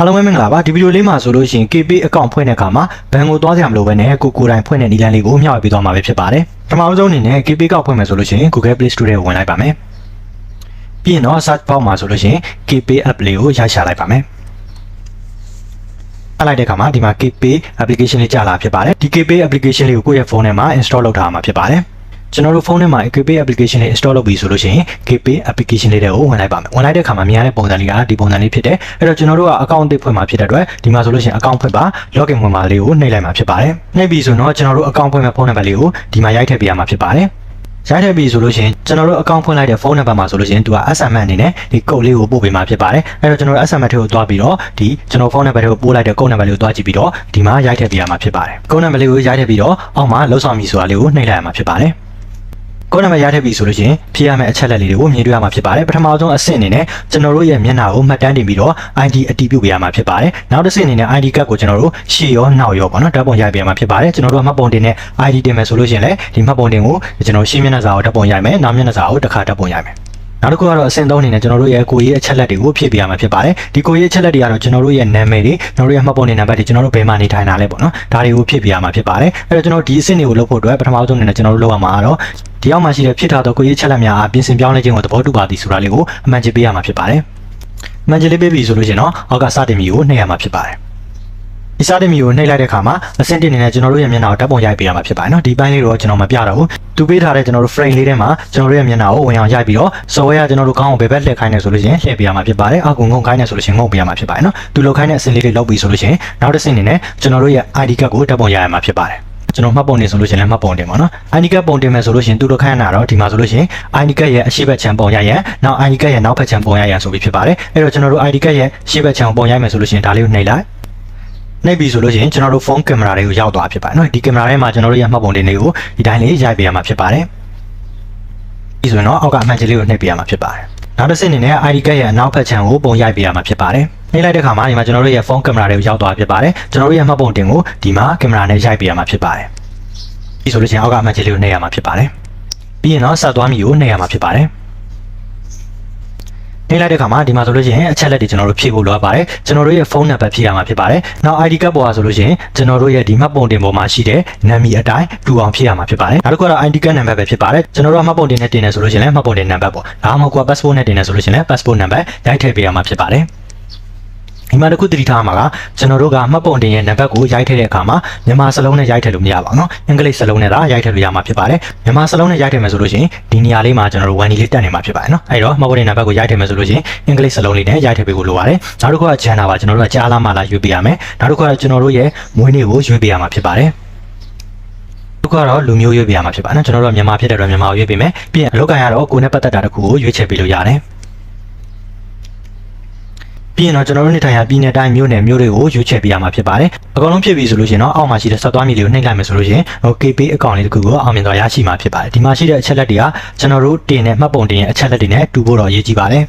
အားလုံးပဲမင်္ဂလာပါဒီဗီဒီယိုလေးမှာဆိုလို့ရှိရင် KP အကောင့်ဖွင့်တဲ့အခါမှာဘဏ်ကိုသွားကြမလို့ပဲနဲ့ကိုကိုယ်တိုင်ဖွင့်တဲ့နည်းလမ်းလေးကိုမျှဝေပေးသွားမှာပဲဖြစ်ပါတယ်ပထမဆုံးအနေနဲ့ KP အကောင့်ဖွင့်မယ်ဆိုလို့ရှိရင် Google Play Store ထဲကိုဝင်လိုက်ပါမယ်ပြီးရင်တော့ search box မှာဆိုလို့ရှိရင် KP app လေးကိုရိုက်ရှာလိုက်ပါမယ်အလိုက်တဲ့အခါမှာဒီမှာ KP application လေးကြာလာဖြစ်ပါတယ်ဒီ KP application လေးကိုကိုယ့်ရဲ့ဖုန်းထဲမှာ install လုပ်ထားမှာဖြစ်ပါတယ် ကျွန်တော်တို့ဖုန်းထဲမှာ KP application လေး install လုပ်ပြီဆိုလို့ရှိရင် KP application လေးတွေကိုဝင်လိုက်ပါမယ်ဝင်လိုက်တဲ့အခါမှာမြင်ရတဲ့ပုံစံလေးကဒီပုံစံလေးဖြစ်တယ်အဲ့တော့ကျွန်တော်တို့က account အသစ်ဖွင့်မှာဖြစ်တဲ့အတွက်ဒီမှာဆိုလို့ရှိရင် account ဖွင့်ပါ login ဝင်ပါလေးကိုနှိပ်လိုက်မှာဖြစ်ပါတယ်နှိပ်ပြီဆိုတော့ကျွန်တော်တို့ account ဖွင့်မဲ့ဖုန်းနံပါတ်လေးကိုဒီမှာရိုက်ထည့်ပေးရမှာဖြစ်ပါတယ်ရိုက်ထည့်ပြီဆိုလို့ရှိရင်ကျွန်တော်တို့ account ဖွင့်လိုက်တဲ့ဖုန်းနံပါတ်မှာဆိုလို့ရှိရင်သူက SMS အနေနဲ့ဒီ code လေးကိုပို့ပေးမှာဖြစ်ပါတယ်အဲ့တော့ကျွန်တော်တို့ SMS ထဲကိုသွားပြီးတော့ဒီကျွန်တော်ဖုန်းနံပါတ်ထဲကိုပို့လိုက်တဲ့ code နံပါတ်လေးကိုသွားကြည့်ပြီးတော့ဒီမှာရိုက်ထည့်ပေးရမှာဖြစ်ပါတယ် code နံပါတ်လေးကိုရိုက်ထည့်ပြီးတော့အောက်မှာလောက်ဆောင်ပြီဆိုတာလေးကိုနှိပ်လိုက်ရမှာဖြစ်ပါတယ် ကိုယ်နံပါတ်ရထည့်ပြီဆိုလို့ရှိရင်ဖြည့်ရမယ့်အချက်လက်လေးတွေကိုမြင်တွေ့ရမှာဖြစ်ပါတယ်ပထမဆုံးအဆင့်အနေနဲ့ကျွန်တော်တို့ရဲ့မျက်နှာကိုမှတ်တမ်းတင်ပြီးတော့ ID အတည်ပြုပေးရမှာဖြစ်ပါတယ်နောက်တစ်ဆင့်အနေနဲ့ ID ကတ်ကိုကျွန်တော်တို့ရှေ့ရောနောက်ရောပေါ့နော်ဓာတ်ပုံရိုက်ပေးရမှာဖြစ်ပါတယ်ကျွန်တော်တို့ကမှတ်ပုံတင်နဲ့ ID တင်မယ်ဆိုလို့ရှိရင်လည်းဒီမှတ်ပုံတင်ကိုကျွန်တော်ရှေ့မျက်နှာစာကိုဓာတ်ပုံရိုက်မယ်နောက်မျက်နှာစာကိုတစ်ခါဓာတ်ပုံရိုက်မယ် နောက်တစ်ခုကတော့အဆင့်3အနေနဲ့ကျွန်တော်တို့ရဲ့ကိုယ်ရေးအချက်လက်တွေကိုဖြည့်ပေးရမှာဖြစ်ပါတယ်ဒီကိုယ်ရေးအချက်လက်တွေကတော့ကျွန်တော်တို့ရဲ့နာမည်တွေကျွန်တော်တို့ရဲ့မှတ်ပုံတင်နံပါတ်တွေကျွန်တော်တို့ဘယ်မှာနေထိုင်တာလဲပေါ့နော်ဒါတွေကိုဖြည့်ပေးရမှာဖြစ်ပါတယ်အဲ့တော့ကျွန်တော်ဒီအဆင့်တွေကိုလုပ်ဖို့အတွက်ပထမဆုံးအနေနဲ့ကျွန်တော်တို့လုပ်ရမှာကတော့ဒီအောက်မှာရှိတဲ့ဖြစ်ထားသောကိုယ်ရေးချက်လက်များအားပြင်ဆင်ပြောင်းလဲခြင်းကိုသဘောတူပါသည်ဆိုတာလေးကိုအမှန်ချပေးရမှာဖြစ်ပါတယ်အမှန်ချလေးပေးပြီဆိုလို့ရှိရင်တော့အောက်ကစတင်မီကိုနှိပ်ရမှာဖြစ်ပါတယ် ဒီစတင်မီကိုနှိပ်လိုက်တဲ့အခါမှာအဆင့်တင်အနေနဲ့ကျွန်တော်တို့ရဲ့မျက်နှာကိုဓာတ်ပုံရိုက်ပေးရမှာဖြစ်ပါတယ်နော်ဒီပိုင်းလေးတော့ကျွန်တော်မပြတော့ဘူးသူပေးထားတဲ့ကျွန်တော်တို့ frame လေးထဲမှာကျွန်တော်တို့ရဲ့မျက်နှာကိုဝင်အောင်ရိုက်ပြီးတော့ software ကကျွန်တော်တို့ကောင်းအောင်ဘယ်ဘက်လှည့်ခိုင်းနေဆိုလို့ရှိရင်လှည့်ပေးရမှာဖြစ်ပါတယ်အောက်ကိုငုံခိုင်းနေဆိုလို့ရှိရင်ငုံပေးရမှာဖြစ်ပါတယ်နော်သူလောက်ခိုင်းတဲ့အဆင့်လေးတွေလောက်ပြီဆိုလို့ရှိရင်နောက်တစ်ဆင့်အနေနဲ့ကျွန်တော်တို့ရဲ့ ID card ကိုဓာတ်ပုံရိုက်ရမှာဖြစ်ပါတယ်ကျွန်တော်မှတ်ပုံနေဆိုလို့ရှိရင်လည်းမှတ်ပုံတင်ပါနော် ID card ပုံတင်မယ်ဆိုလို့ရှိရင်သူတို့ခိုင်းရတာတော့ဒီမှာဆိုလို့ရှိရင် ID card ရဲ့အရှိဘက်ခြံပုံရရန်နောက် ID card ရဲ့နောက်ဘက်ခြံပုံရရန်ဆိုပြီးဖြစ်ပါတယ်အဲ့တော့ကျွန်တော်တို့ ID card ရဲ့ရှေ့ဘက်ခြံပုံရိုက်မယ်ဆိုလို့ရှိရင်ဒါလေးကိုနှိပ်လိုက် နှိပ်ပြီဆိုလို့ရှိရင်ကျွန်တော်တို့ဖုန်းကင်မရာတွေကိုရောက်သွားဖြစ်ပါတယ်နော်ဒီကင်မရာထဲမှာကျွန်တော်တို့ရဲ့မှတ်ပုံတင်တွေကိုဒီတိုင်းလေးရိုက်ပေးရမှာဖြစ်ပါတယ်ဒီဆိုရင်တော့အောက်ကအမှန်ကြီးလေးကိုနှိပ်ပေးရမှာဖြစ်ပါတယ်နောက်တစ်ဆင့်အနေနဲ့ ID card ရဲ့အနောက်ဘက်ခြံကိုပုံရိုက်ပေးရမှာဖြစ်ပါတယ်နှိပ်လိုက်တဲ့အခါမှာဒီမှာကျွန်တော်တို့ရဲ့ဖုန်းကင်မရာတွေကိုရောက်သွားဖြစ်ပါတယ်ကျွန်တော်တို့ရဲ့မှတ်ပုံတင်ကိုဒီမှာကင်မရာနဲ့ရိုက်ပေးရမှာဖြစ်ပါတယ်ဒီဆိုလို့ရှိရင်အောက်ကအမှန်ကြီးလေးကိုနှိပ်ရမှာဖြစ်ပါတယ်ပြီးရင်တော့ဆက်သွားမီကိုနှိပ်ရမှာဖြစ်ပါတယ် နှိပ်လိုက်တဲ့အခါမှာဒီမှာဆိုလို့ရှိရင်အချက်လက်တွေကျွန်တော်တို့ဖြည့်ဖို့လိုအပ်ပါတယ်ကျွန်တော်တို့ရဲ့ဖုန်းနံပါတ်ဖြည့်ရမှာဖြစ်ပါတယ်နောက် ID ကတ်ပေါ်ဟာဆိုလို့ရှိရင်ကျွန်တော်တို့ရဲ့ဒီမှတ်ပုံတင်ပေါ်မှာရှိတဲ့နာမည်အတိုင်းတူအောင်ဖြည့်ရမှာဖြစ်ပါတယ်နောက်တစ်ခုကတော့ ID ကတ်နံပါတ်ပဲဖြစ်ပါတယ်ကျွန်တော်တို့ကမှတ်ပုံတင်နဲ့တင်နေဆိုလို့ရှိရင်လည်းမှတ်ပုံတင်နံပါတ်ပေါ့ဒါမှမဟုတ်က passport နဲ့တင်နေဆိုလို့ရှိရင်လည်း passport နံပါတ်ရိုက်ထည့်ပေးရမှာဖြစ်ပါတယ် ဒီမှာတစ်ခုသတိထားမှာကကျွန်တော်တို့ကမှတ်ပုံတင်ရဲ့နံပါတ်ကိုရိုက်ထည့်တဲ့အခါမှာမြန်မာစလုံးနဲ့ရိုက်ထည့်လို့မရပါဘူးเนาะအင်္ဂလိပ်စလုံးနဲ့သာရိုက်ထည့်လို့ရမှာဖြစ်ပါတယ်မြန်မာစလုံးနဲ့ရိုက်ထည့်မယ်ဆိုလို့ရှိရင်ဒီနေရာလေးမှာကျွန်တော်တို့ဝန်ဒီလေးတက်နေမှာဖြစ်ပါတယ်เนาะအဲ့တော့မှတ်ပုံတင်နံပါတ်ကိုရိုက်ထည့်မယ်ဆိုလို့ရှိရင်အင်္ဂလိပ်စလုံးလေးနဲ့ရိုက်ထည့်ပေးဖို့လိုပါတယ်နောက်တစ်ခုကဂျန်နာပါကျွန်တော်တို့ကကြားလားမလားရွေးပေးရမယ်နောက်တစ်ခုကကျွန်တော်တို့ရဲ့မွေးနေ့ကိုရွေးပေးရမှာဖြစ်ပါတယ်ဒုက္ခတော့လူမျိုးရွေးပေးရမှာဖြစ်ပါနော်ကျွန်တော်တို့ကမြန်မာဖြစ်တဲ့အတွက်မြန်မာကိုရွေးပေးမယ်ပြီးရင်အလုပ်ကိုင်ရတော့ကိုယ်နဲ့ပတ်သက်တာတစ်ခုကိုရွေးချယ်ပေးလို့ရတယ် ပြီးရင်တော့ကျွန်တော်တို့နေထိုင်ရာပြည်နယ်တိုင်းမြို့နယ်မြို့တွေကိုရွေးချယ်ပေးရမှာဖြစ်ပါတယ်အကောင်လုံးဖြစ်ပြီဆိုလို့ရှိရင်တော့အောက်မှာရှိတဲ့ဆက်သွားမီလေးကိုနှိပ်လိုက်မယ်ဆိုလို့ရှိရင်ဟို KP အကောင့်လေးတစ်ခုကိုအောင်မြင်စွာရရှိမှာဖြစ်ပါတယ်ဒီမှာရှိတဲ့အချက်လက်တွေကကျွန်တော်တို့တင်တဲ့မှတ်ပုံတင်ရဲ့အချက်လက်တွေနဲ့တူဖို့တော့အရေးကြီးပါတယ်